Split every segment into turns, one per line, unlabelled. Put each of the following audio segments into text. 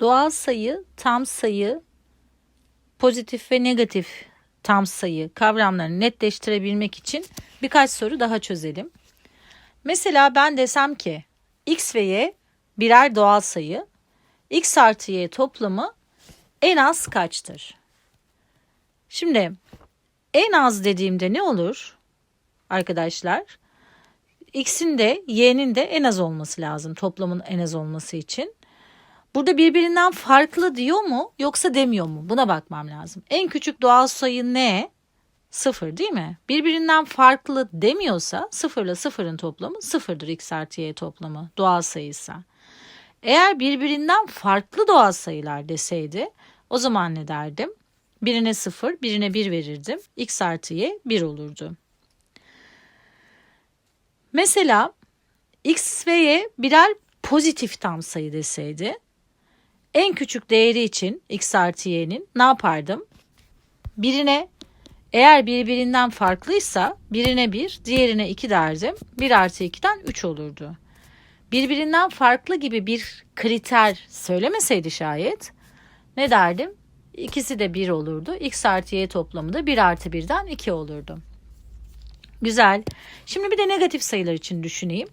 Doğal sayı, tam sayı, pozitif ve negatif tam sayı kavramlarını netleştirebilmek için birkaç soru daha çözelim. Mesela ben desem ki x ve y birer doğal sayı. x artı y toplamı en az kaçtır? Şimdi en az dediğimde ne olur arkadaşlar? X'in de y'nin de en az olması lazım toplamın en az olması için. Burada birbirinden farklı diyor mu yoksa demiyor mu? Buna bakmam lazım. En küçük doğal sayı ne? Sıfır değil mi? Birbirinden farklı demiyorsa sıfırla sıfırın toplamı sıfırdır x artı y toplamı doğal sayıysa. Eğer birbirinden farklı doğal sayılar deseydi o zaman ne derdim? Birine sıfır, birine bir verirdim. x artı y bir olurdu. Mesela x ve y birer pozitif tam sayı deseydi en küçük değeri için x artı y'nin ne yapardım? Birine eğer birbirinden farklıysa birine 1, diğerine 2 derdim. 1 artı 2'den 3 olurdu. Birbirinden farklı gibi bir kriter söylemeseydi şayet ne derdim? İkisi de 1 olurdu. X artı y toplamı da 1 artı 1'den 2 olurdu. Güzel. Şimdi bir de negatif sayılar için düşüneyim.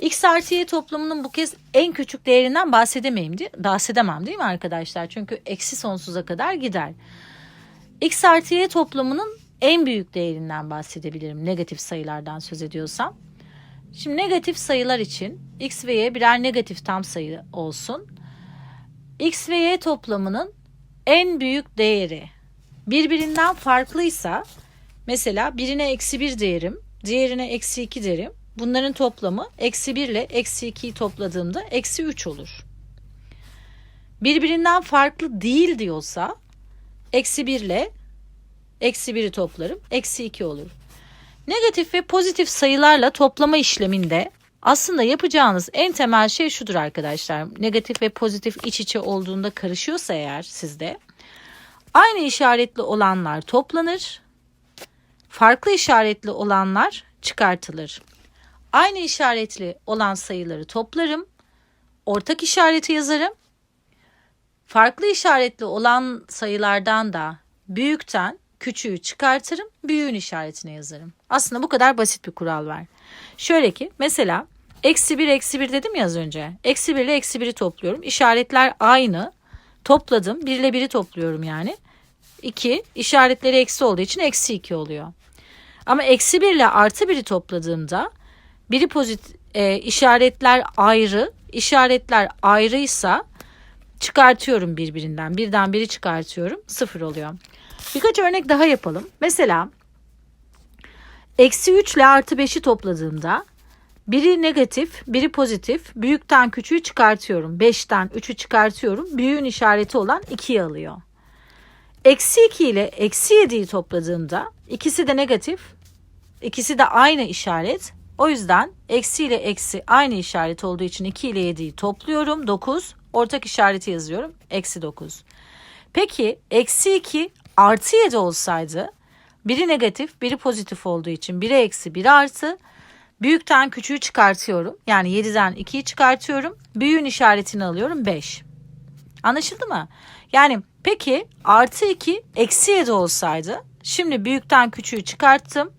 X artı y toplamının bu kez en küçük değerinden bahsedemeyim diye, bahsedemem değil mi arkadaşlar? Çünkü eksi sonsuza kadar gider. X artı y toplamının en büyük değerinden bahsedebilirim negatif sayılardan söz ediyorsam. Şimdi negatif sayılar için x ve y birer negatif tam sayı olsun. x ve y toplamının en büyük değeri birbirinden farklıysa mesela birine eksi 1 derim, diğerine eksi 2 derim. Bunların toplamı eksi 1 ile eksi 2'yi topladığımda eksi 3 olur. Birbirinden farklı değil diyorsa eksi 1 ile eksi 1'i toplarım. Eksi 2 olur. Negatif ve pozitif sayılarla toplama işleminde aslında yapacağınız en temel şey şudur arkadaşlar. Negatif ve pozitif iç içe olduğunda karışıyorsa eğer sizde aynı işaretli olanlar toplanır. Farklı işaretli olanlar çıkartılır. Aynı işaretli olan sayıları toplarım. Ortak işareti yazarım. Farklı işaretli olan sayılardan da büyükten küçüğü çıkartırım, büyüğün işaretine yazarım. Aslında bu kadar basit bir kural var. Şöyle ki mesela eksi 1 eksi 1 dedim ya az önce. Eksi 1 ile eksi 1'i topluyorum. İşaretler aynı. Topladım. 1 ile 1'i topluyorum yani. 2 işaretleri eksi olduğu için eksi 2 oluyor. Ama eksi 1 ile artı 1'i topladığımda biri pozitif e, işaretler ayrı. işaretler ayrıysa çıkartıyorum birbirinden. Birden biri çıkartıyorum. Sıfır oluyor. Birkaç örnek daha yapalım. Mesela eksi 3 ile artı 5'i topladığımda biri negatif, biri pozitif. Büyükten küçüğü çıkartıyorum. 5'ten 3'ü çıkartıyorum. Büyüğün işareti olan 2'yi alıyor. Eksi 2 ile eksi 7'yi topladığımda ikisi de negatif. İkisi de aynı işaret. O yüzden eksi ile eksi aynı işaret olduğu için 2 ile 7'yi topluyorum. 9. Ortak işareti yazıyorum. Eksi 9. Peki eksi 2 artı 7 olsaydı biri negatif biri pozitif olduğu için biri eksi biri artı büyükten küçüğü çıkartıyorum. Yani 7'den 2'yi çıkartıyorum. Büyüğün işaretini alıyorum 5. Anlaşıldı mı? Yani peki artı 2 eksi 7 olsaydı şimdi büyükten küçüğü çıkarttım.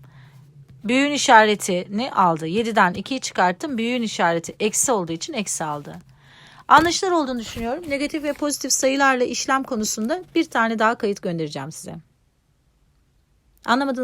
Büyüğün işaretini aldı. 7'den 2'yi çıkarttım. Büyüğün işareti eksi olduğu için eksi aldı. Anlaşılır olduğunu düşünüyorum. Negatif ve pozitif sayılarla işlem konusunda bir tane daha kayıt göndereceğim size. Anlamadınız